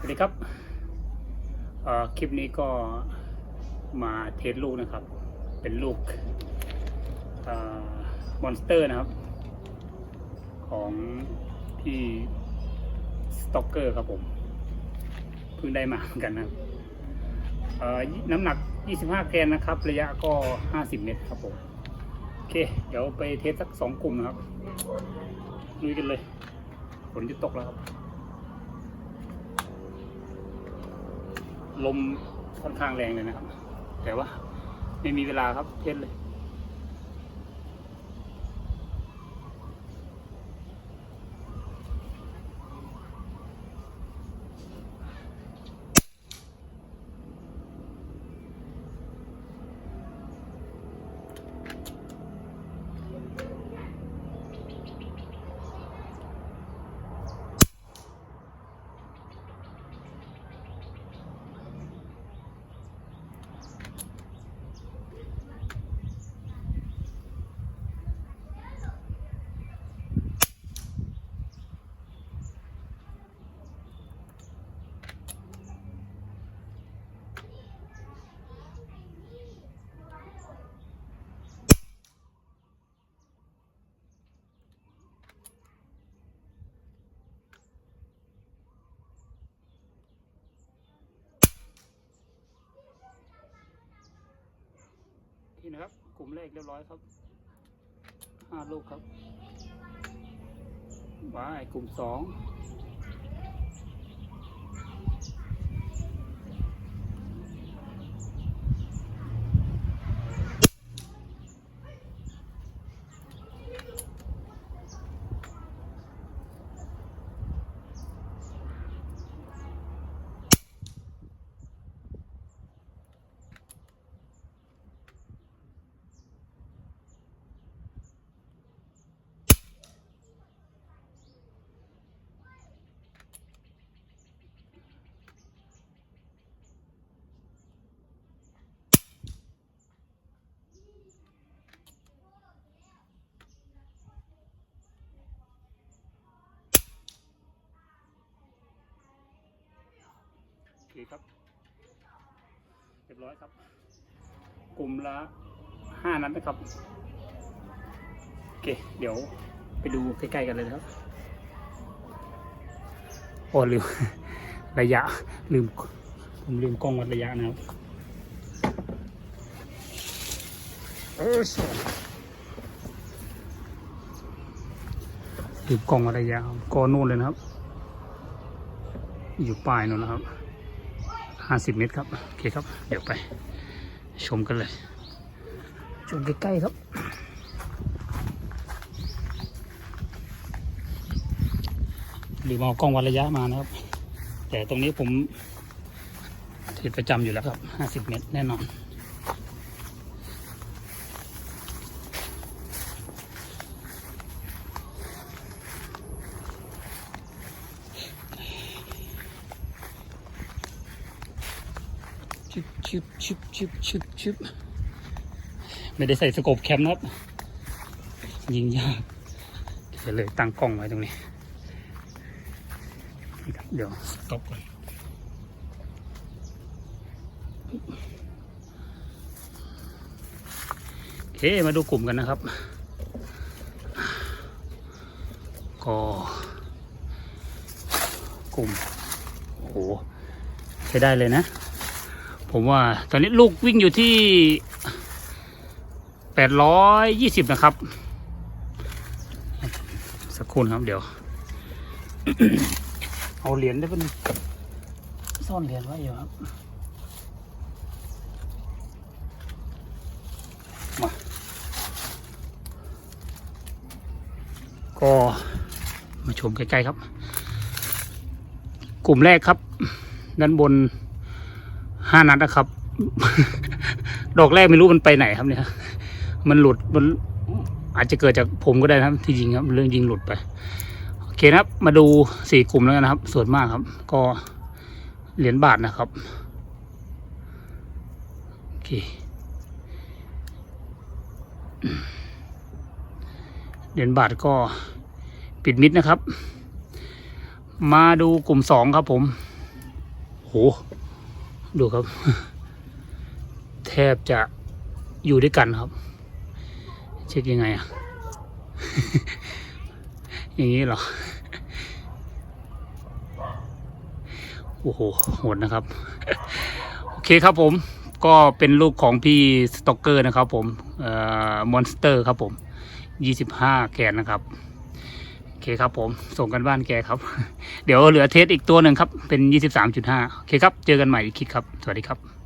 สวัสดีครับคลิปนี้ก็มาเทสลูกนะครับ เป็นลูกมอนสเตอร์นะครับ ของพี่สต็อกเกอร์ครับผม เพิ่งได้มาเหมือนกันนะครับเอ่อน้ำหนัก 25 แกนนะครับ ระยะก็ 50 เมตรครับผมโอเค เดี๋ยวไปเทสสักสองกลุ่มนะครับลุยกันเลยฝนจะตกแล้วครับ ลมค่อนข้างแรงเลยนะครับ แต่ว่าไม่มีเวลาครับเทสเลย นี่นะครับ กลุ่มแรกเรียบร้อยครับห้าลูกครับบายกลุ่มสอง ครับ เรียบร้อยครับ กลุ่มละห้านัดนะครับ โอเค เดี๋ยวไปดูใกล้ๆกันเลยครับ โอ้ลืมระยะ ลืม ผมลืมกล้องวัดระยะนะครับเออสลืมกล้องวัดระยะครับก็นู่นเลยนะครับ อยู่ปลายนู่นนะครับ ห้าสิบเมตรครับ โอเคครับ เดี๋ยวไป ชมกันเลย ชมใกล้ๆครับหรือมาเอากล้องวัดระยะมานะครับ แต่ตรงนี้ผมถือประจำอยู่แล้วครับห้าสิบเมตรแน่นอน ชิบชิบชิบชิบชิบชิบไม่ได้ใส่สโคปแคมนะครับ ยิงยากเดี๋ยวเลยตั้งกล้องไว้ตรงนี้ เดี๋ยวสต็อปก่อนโอเคมาดูกลุ่มกันนะครับ ก็กลุ่มโอ้โหใช้ได้เลยนะ ผมว่าตอนนี้ลูกวิ่งอยู่ที่แปดร้อยยี่สิบนะครับ สักครู่นครับเดี๋ยว เอาเหรียญได้เป็นซ่อนเหรียญไว้อยู่ครับ มา ก็มาชมใกล้ๆครับ กลุ่มแรกครับ ด้านบน ห้านัดนะครับ ดอกแรกไม่รู้มันไปไหนครับเนี่ย มันหลุดมันอาจจะเกิดจากผมก็ได้นะครับ ที่ยิงครับ เรื่องยิงหลุดไป โอเคนะครับ มาดูสี่กลุ่มแล้วกันนะครับ ส่วนมากครับ ก็เหรียญบาทนะครับโอเคเหรียญบาทก็ปิดมิดนะครับ มาดูกลุ่มสองครับผมโห ดูครับ แทบจะอยู่ด้วยกันครับ เช็คยังไงอะอย่างนี้เหรอ โอ้โหโหดนะครับ โอเคครับผมก็เป็นลูกของพี่สต็อกเกอร์นะครับผมเอ่อมอนสเตอร์ครับผมยี่สิบห้าแกนนะครับ คครับผม ส่งกันบ้านแกครับ เดี๋ยวเหลือเทสอีกตัวหนึ่งครับ เป็นยี่สิบสามจุดห้าโอเคครับ เจอกันใหม่อีกคลิปครับ สวัสดีครับ